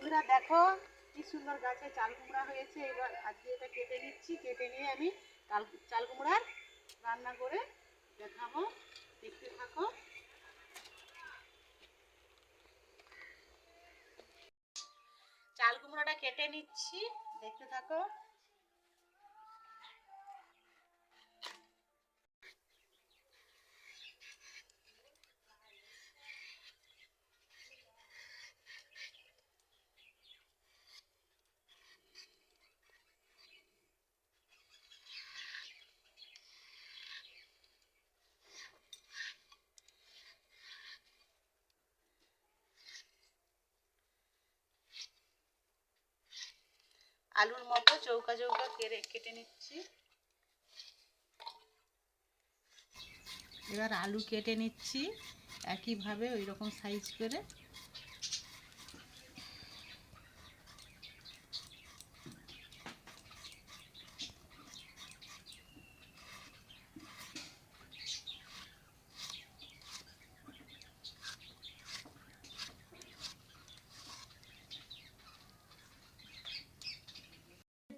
বন্ধুরা, দেখো কি সুন্দর গাছে চাল কুমড়া হয়েছে। এবার আজকে এটা কেটে নিচ্ছি। কেটে নিয়ে আমি চাল চাল কুমড়ার রান্না করে দেখাবো। দেখতে থাকো। চাল কুমড়াটা কেটে নিচ্ছি। দেখতে থাকো। আলুর মতো চৌকা চৌকা কেটে কেটে নিচ্ছি। এবার আলু কেটে নিচ্ছি। একইভাবে ওই রকম সাইজ করে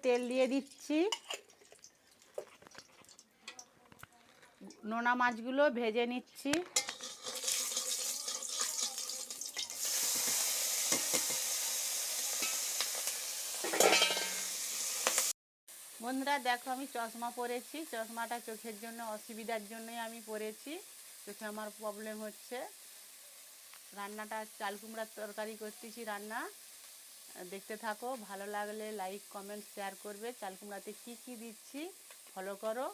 তেল দিয়ে দিচ্ছি। নোনা মাছগুলো ভেজে নিচ্ছি। বন্ধুরা, দেখো আমি চশমা পরেছি। চশমাটা চোখের জন্য, অসুবিধার জন্যই আমি পরেছি। চোখে আমার প্রবলেম হচ্ছে। রান্নাটা চাল কুমড়ার তরকারি করতেছি রান্না। দেখতে থাকো, ভালো লাগলে লাইক কমেন্ট শেয়ার করবে। চাল কুমড়াতে কী কী দিচ্ছি ফলো করো।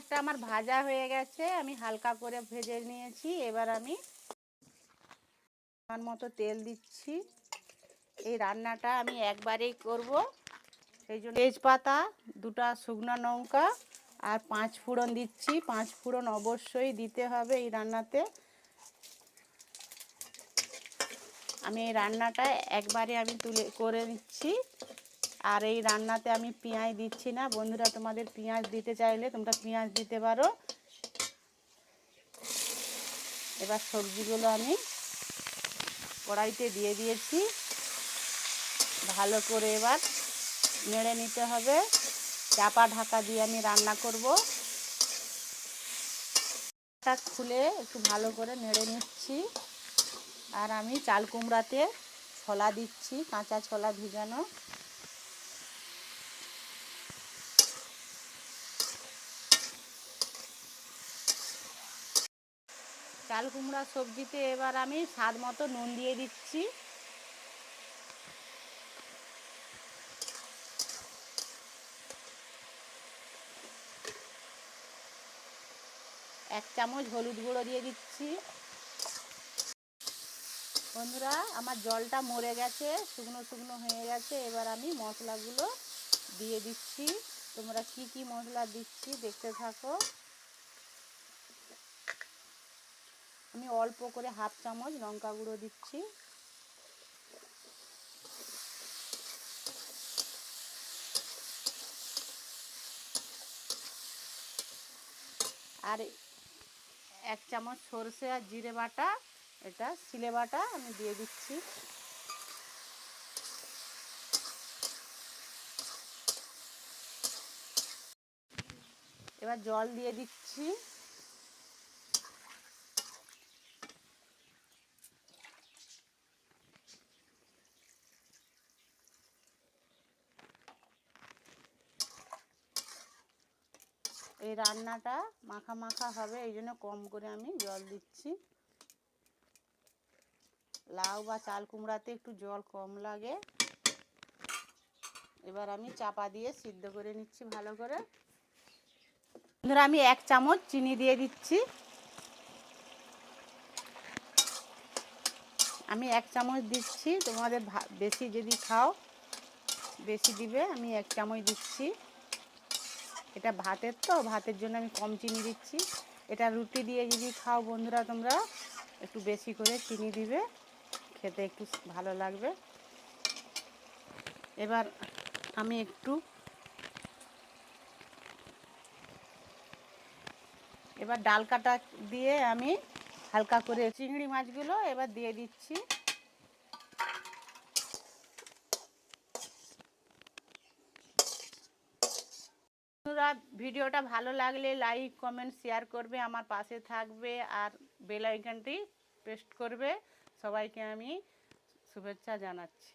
একটা আমার ভাজা হয়ে গেছে, আমি হালকা করে ভেজে নিয়েছি। এবার আমি আমার মতো তেল দিচ্ছি। এই রান্নাটা আমি একবারেই করব। সেই জন্য তেজপাতা, দুটা শুকনো লঙ্কা আর পাঁচ ফোড়ন দিচ্ছি। পাঁচ ফোড়ন অবশ্যই দিতে হবে এই রান্নাতে। আমি এই রান্নাটা একবারে আমি তুলে করে নিচ্ছি আর এই রান্নাতে আমি পেঁয়াজ দিচ্ছি না। বন্ধুরা, তোমাদের পেঁয়াজ দিতে চাইলে তোমরা পেঁয়াজ দিতে পারো। এবার সবজিগুলো আমি কড়াইতে দিয়ে দিয়েছি। ভালো করে এবার নেড়ে নিতে হবে। চাপা ঢাকা দিয়ে আমি রান্না করব। খুলে একটু ভালো করে নেড়ে নিচ্ছি। আর আমি চাল কুমড়াতে ছোলা দিচ্ছি, কাঁচা ছোলা ভিজানো। চাল কুমড়া সবজিতে এবার আমি স্বাদ মতো নুন দিয়ে দিচ্ছি। এক চামচ হলুদ গুঁড়ো দিয়ে দিচ্ছি। বন্ধুরা, আমার জলটা মরে গেছে, শুকনো শুকনো হয়ে গেছে। এবার আমি মশলাগুলো দিয়ে দিচ্ছি। তোমরা কি কি মশলা দিচ্ছি দেখতে থাকো। আমি অল্প করে হাফ চামচ লঙ্কা গুঁড়ো দিচ্ছি। আর এক চামচ সর্ষে আর জিরে বাটা। এটা সিলে বাটা আমি দিয়ে দিচ্ছি। এবার জল দিয়ে দিচ্ছি। এই রান্নাটা মাখা মাখা হবে, এই জন্য কম করে আমি জল দিচ্ছি। লাউ বা চাল কুমড়াতে একটু জল কম লাগে। এবার আমি চাপা দিয়ে সিদ্ধ করে নিচ্ছি ভালো করে। বন্ধুরা আমি এক চামচ চিনি দিয়ে দিচ্ছি। আমি এক চামচ দিচ্ছি, তোমাদের বেশি যদি খাও, বেশি দিবে, আমি এক চামচ দিচ্ছি। এটা ভাতের তো, ভাতের জন্য আমি কম চিনি দিচ্ছি। এটা রুটি দিয়ে যদি খাও বন্ধুরা তোমরা, একটু বেশি করে চিনি দিবে। খেতে একটু ভালো লাগবে। এবার আমি একটু এবার ডাল কাটা দিয়ে আমি হালকা করে চিংড়ি মাছগুলো এবার দিয়ে দিচ্ছি। বন্ধুরা, ভিডিওটা ভালো লাগলে লাইক, কমেন্ট, শেয়ার করবে, আমার পাশে থাকবে আর বেলাইকানটি আইকনটি প্রেস করবে। সবাইকে আমি শুভেচ্ছা জানাচ্ছি।